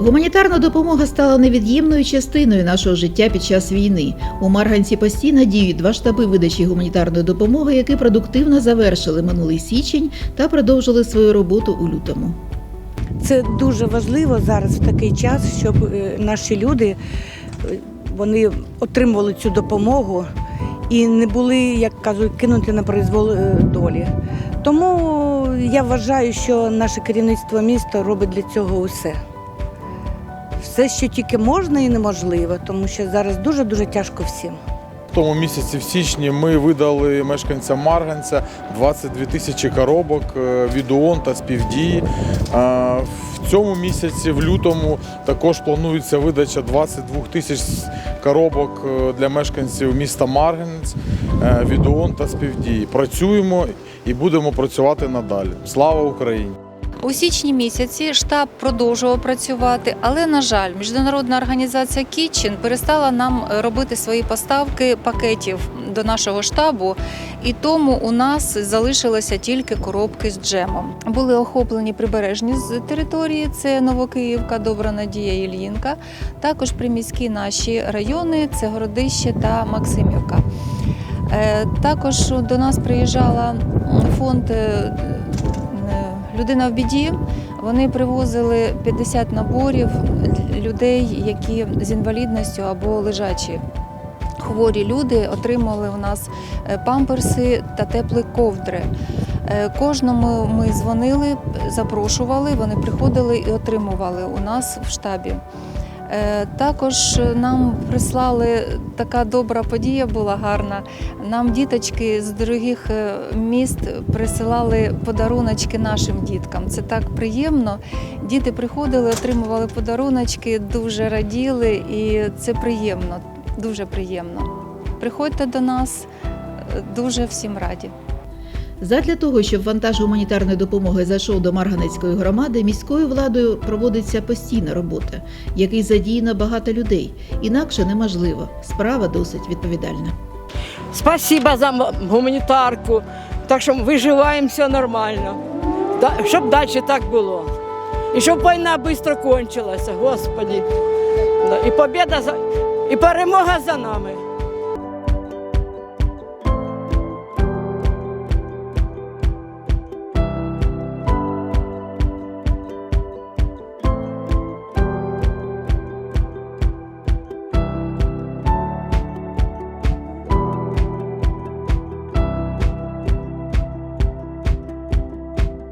Гуманітарна допомога стала невід'ємною частиною нашого життя під час війни. У Марганці постійно діють два штаби видачі гуманітарної допомоги, які продуктивно завершили минулий січень та продовжили свою роботу у лютому. Це дуже важливо зараз в такий час, щоб е, наші люди е, вони отримували цю допомогу і не були, як кажуть, кинуті на произвол е, долі. Тому я вважаю, що наше керівництво міста робить для цього усе. Все, що тільки можна і неможливо, тому що зараз дуже дуже тяжко всім. В тому місяці, в січні, ми видали мешканцям Марганця 22 тисячі коробок е, від ООН та співдії. Е, В цьому місяці, в лютому, також планується видача 22 тисяч коробок е, для мешканців міста Марганець від ООН та співдії. Працюємо і будемо працювати надалі. Слава Україні! У січні місяці штаб продовжував працювати, але на жаль, міжнародна організація Kitchen перестала нам робити свої поставки пакетів до нашого штабу, і тому у нас залишилися тільки коробки з джемом. Були охоплені прибережні з території: це Новокиївка, Добра Надія, Ільїнка. Також приміські наші райони це Городище та Максимівка. Е, Також до нас приїжджала фонд е, е, Людина в біді. Вони привозили 50 наборів людей, які з інвалідністю або лежачі. Хворі люди отримали у нас е, памперси та теплі ковдри. Е, Кожному ми дзвонили, запрошували, вони приходили і отримували у нас в штабі. Е, Також нам прислали така добра подія була гарна. Нам діточки з дорогих е, міст присилали подаруночки нашим діткам. Це так приємно. Діти приходили, отримували подаруночки, дуже раділи, і це приємно, дуже приємно. Приходьте до нас, е, дуже всім раді. Задля того, щоб вантаж гуманітарної допомоги зайшов до Марганецької громади, міською владою проводиться постійна робота, в якій задіяно багато людей. Інакше неможливо. Справа досить відповідальна. Спасибо за гуманітарку. Так що виживаємо все нормально. Щоб далі так було. І щоб війна швидко кончилася, Господи. І побіда за і перемога за нами.